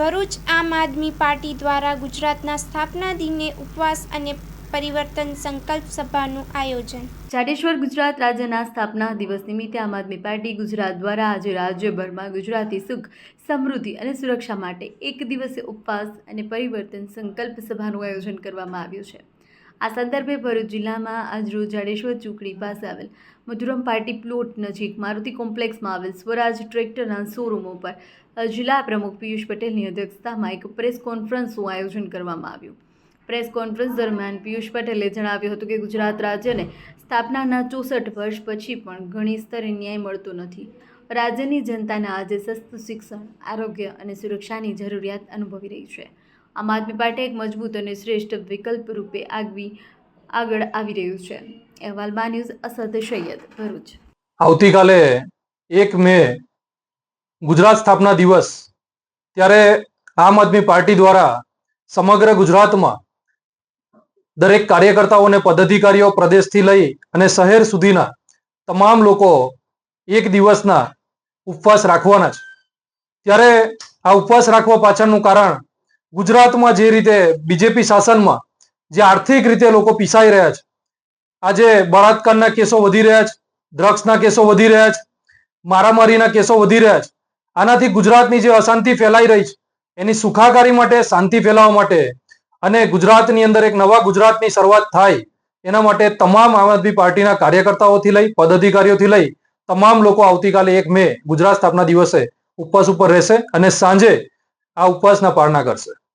ભરૂચ આમ આદમી પાર્ટી દ્વારા ગુજરાતના સ્થાપના દિને ઉપવાસ અને પરિવર્તન સંકલ્પ સભાનું આયોજન. જાડેશ્વર ગુજરાત રાજ્યના સ્થાપના દિવસ નિમિત્તે આમ આદમી પાર્ટી ગુજરાત દ્વારા આજે રાજ્યભરમાં ગુજરાતી સુખ, સમૃદ્ધિ અને સુરક્ષા માટે એક દિવસે ઉપવાસ અને પરિવર્તન સંકલ્પ સભાનું આયોજન કરવામાં આવ્યું છે. આ સંદર્ભે ભરૂચ જિલ્લામાં આજરોજ જાડેશ્વર ચોકડી પાસે આવેલ. મધુરમ પાર્ટી પ્લોટ નજીક મારુતિ કોમ્પ્લેક્સમાં આવેલ સ્વરાજ ટ્રેક્ટરના શોરૂમો પર જિલ્લા પ્રમુખ પિયુષ પટેલની અધ્યક્ષતામાં એક પ્રેસ કોન્ફરન્સનું આયોજન કરવામાં આવ્યું. પ્રેસ કોન્ફરન્સ દરમિયાન પિયુષ પટેલે જણાવ્યું હતું કે ગુજરાત રાજ્યને સ્થાપનાના ચોસઠ વર્ષ પછી પણ ઘણી સ્તરે ન્યાય મળતો નથી. રાજ્યની જનતાને આજે સસ્તું શિક્ષણ, આરોગ્ય અને સુરક્ષાની જરૂરિયાત અનુભવી રહી છે. આમ આદમી પાર્ટી એક મજબૂત અને શ્રેષ્ઠ વિકલ્પ રૂપે આગવી, આગળ આવી રહ્યું છે. અહેવાલમાં ન્યૂઝ, અસદ સૈયદ, ભરૂચ. આવતીકાલે એક મે ગુજરાત સ્થાપના દિવસ ત્યારે આમ આદમી પાર્ટી દ્વારા સમગ્ર ગુજરાતમાં દરેક કાર્યકર્તાઓ અને પદાધિકારીઓ પ્રદેશથી લઈ અને શહેર સુધીના તમામ લોકો એક દિવસના ઉપવાસ રાખવાના છે. ત્યારે આ ઉપવાસ રાખવા પાછળનું કારણ ગુજરાતમાં જે રીતે બીજેપી શાસનમાં જે આર્થિક રીતે લોકો પીસાઈ રહ્યા છે, આજે બળાત્કારના કેસો વધી રહ્યા છે, ડ્રગ્સના કેસો વધી રહ્યા છે, મારામારીના કેસો વધી રહ્યા છે, આનાથી ગુજરાતની જે અશાંતિ ફેલાઈ રહી છે, એની સુખાકારી માટે, શાંતિ ફેલાવવા માટે અને ગુજરાતની અંદર એક નવા ગુજરાતની શરૂઆત થાય, એના માટે તમામ આમ આદમી પાર્ટીના કાર્યકર્તાઓથી લઈ, પદાધિકારીઓથી લઈ, તમામ લોકો આવતીકાલે એક મે ગુજરાત સ્થાપના દિવસે ઉપવાસ ઉપર રહેશે અને સાંજે આ ઉપવાસના પારણા કરશે.